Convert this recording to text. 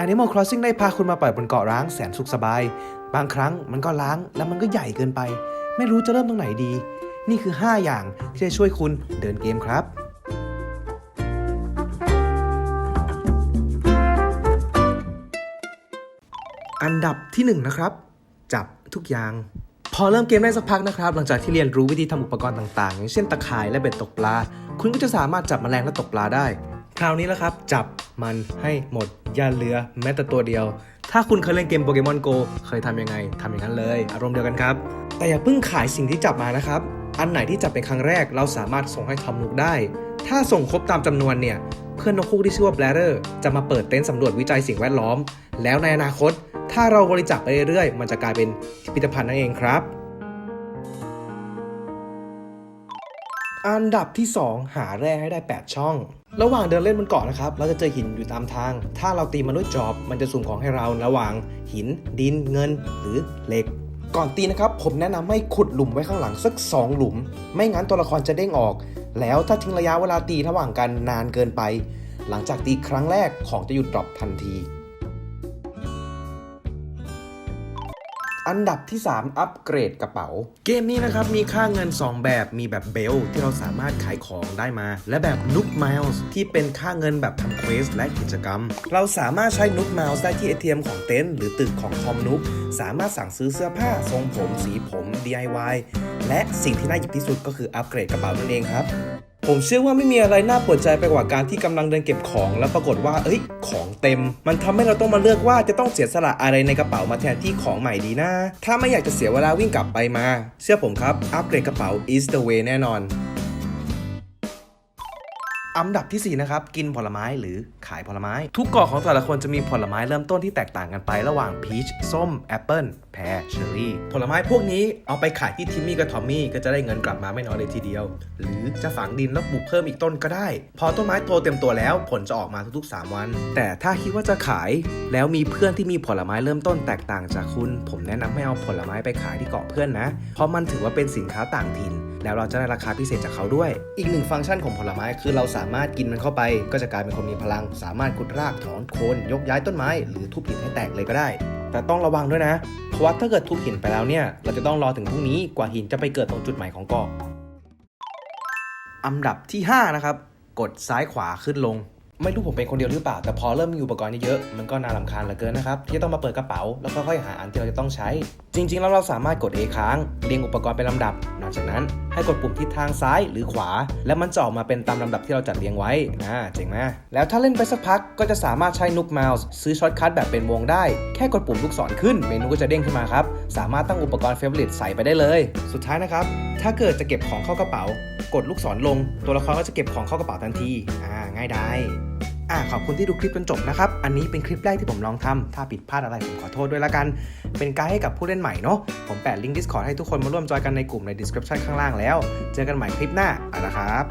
Animal Crossing ได้พาคุณมาปล่อยบนเกาะร้างแสนสุขสบาย บางครั้งมันก็ล้างแล้วมันก็ใหญ่เกินไป ไม่รู้จะเริ่มตรงไหนดี นี่คือ 5 อย่างที่จะช่วยคุณเดินเกมครับอันดับที่1นะครับ จับทุกอย่าง พอเริ่มเกมได้สักพักนะครับ หลังจากที่เรียนรู้วิธีทำอุปกรณ์ต่างๆ อย่างเช่นตะข่ายและเบ็ดตกปลา คุณก็จะสามารถจับแมลงและตกปลาได้ คราวนี้แล้วครับ จับ มันให้หมดอย่าเหลือแม้แต่ตัวเดียว ถ้าคุณเคยเล่นเกมโปเกมอนโกเคยทำยังไงทำอย่างนั้นเลย อารมณ์เดียวกันครับ แต่อย่าเพิ่งขายสิ่งที่จับมานะครับ อันไหนที่จับเป็นครั้งแรกเราสามารถส่งให้ทอมนุกได้ ถ้าส่งครบตามจำนวนเนี่ยเพื่อนนกคู่ที่ชื่อว่าแบลเ e อร์จะมาเปิดเต็นท์สำรวจวิจัยสิ่งแวดล้อม แล้วในอนาคต ถ้าเราบริจาคไปเรื่อยๆ มันจะกลายเป็นพิพิธภัณฑ์นั่นเองครับอันดับที่ 2 หาแร่ให้ได้ 8 ช่อง ระหว่างเดินเล่นบนเกาะนะครับ เราจะเจอหินอยู่ตามทาง ถ้าเราตีมันด้วยจอบ มันจะสุ่มของให้เราระหว่างหิน ดิน เงิน หรือเหล็ก ก่อนตีนะครับ ผมแนะนำให้ขุดหลุมไว้ข้างหลังสัก 2 หลุม ไม่งั้นตัวละครจะเด้งออก แล้วถ้าทิ้งระยะเวลาตีระหว่างกันนานเกินไป หลังจากตีครั้งแรกของจะหยุดดรอปทันที อันดับที่ 3 อัปเกรดกระเป๋า เกมนี้นะครับ มีค่าเงิน 2 แบบมีแบบเบลที่เราสามารถขายของได้มา และแบบนุกม i ลส์ที่เป็นค่าเงินแบบทำเควสและกิจกรรม เราสามารถใช้นุกม i ลส์ได้ที่ ATM ของเต็นท์หรือตึกของคอมนุกสามารถสั่งซื้อเสื้อผ้าทรงผม สีผม DIY และสิ่งที่น่าหยิบที่สุดก็คืออัปเกรดกระเป๋านั่นเองครับ ผมเชื่อว่าไม่มีอะไรน่าปวดใจไปกว่าการที่กำลังเดินเก็บของ แล้วปรากฏว่า เอ้ย ของเต็ม มันทำให้เราต้องมาเลือกว่าจะต้องเสียสละอะไรในกระเป๋ามาแทนที่ของใหม่ดีนะ ถ้าไม่อยากจะเสียเวลาวิ่งกลับไปมา เชื่อผมครับ อัปเกรดกระเป๋า is the way แน่นอน อันดับทีสี่ 4 นะครับ กินผลไม้หรือขายผลไม้ ทุกเกาะของแต่ละคนจะมีผลไม้เริ่มต้นที่แตกต่างกันไประหว่างพีชส้ม แอปเปิลแพรเชอร์รี่ ผลไม้พวกนี้เอาไปขายที่ทิมมี่กับทอมมี่ก็จะได้เงินกลับมาไม่น้อยเลยทีเดียว หรือจะฝังดินแล้วปลูกเพิ่มอีกต้นก็ได้ พอต้นไม้โตเต็มตัวแล้ว ผลจะออกมาทุกๆ 3 วัน แต่ถ้าคิดว่าจะขาย แล้วมีเพื่อนที่มีผลไม้เริ่มต้นแตกต่างจากคุณ ผมแนะนำให้เอาผลไม้ไปขายที่เกาะเพื่อนนะ เพราะมันถือว่าเป็นสินค้าต่างถิ่น แล้วเราจะได้ราคาพิเศษจากเขาด้วย อีกหนึ่งฟังก์ชันของผลไม้คือเราสามารถกินมันเข้าไป ก็จะกลายเป็นคนมีพลัง สามารถขุดรากถอนโคนยกย้ายต้นไม้ หรือทุบหินให้แตกเลยก็ได้ แต่ต้องระวังด้วยนะ เพราะว่าถ้าเกิดทุบหินไปแล้วเนี่ยเราจะต้องรอถึงพรุ่งนี้กว่าหินจะไปเกิดตรงจุดใหม่ของเกาะอันดับที่ 5 นะครับ กดซ้ายขวาขึ้นลง ไม่รู้ผมเป็นคนเดียวหรือเปล่า แต่พอเริ่มมีอุปกรณ์เยอะๆมันก็น่ารำคาญเหลือเกินนะครับ ที่จะต้องมาเปิดกระเป๋า แล้วค่อยๆหาอันที่เราจะต้องใช้ จริง ๆ แล้วเราสามารถกด A ค้างเรียงอุปกรณ์เป็นลำดับ จากนั้นให้กดปุ่มทิศทางซ้ายหรือขวา แล้วมันจะออกมาเป็นตามลำดับที่เราจัดเรียงไว้นะเจ๋งไหมแล้วถ้าเล่นไปสักพักก็จะสามารถใช้นุกเมาส์ซื้อช็อตคัทแบบเป็นวงได้ แค่กดปุ่มลูกศรขึ้นเมนูก็จะเด้งขึ้นมาครับ สามารถตั้งอุปกรณ์เฟเวอริตใส่ไปได้เลย สุดท้ายนะครับ ถ้าเกิดจะเก็บของเข้ากระเป๋า กดลูกศรลง ตัวละครก็จะเก็บของเข้ากระเป๋าทันทีอ่าง่ายได้ อ่าขอบคุณที่ดูคลิปจนจบนะครับ อันนี้เป็นคลิปแรกที่ผมลองทำถ้าผิดพลาดอะไรผมขอโทษด้วยละกัน เป็นไกด์ให้กับผู้เล่นใหม่เนาะ ผมแปะลิงก์ Discord ให้ทุกคนมาร่วมจอยกันในกลุ่มใน description ข้างล่างแล้ว เจอกันใหม่คลิปหน้าไปละครับ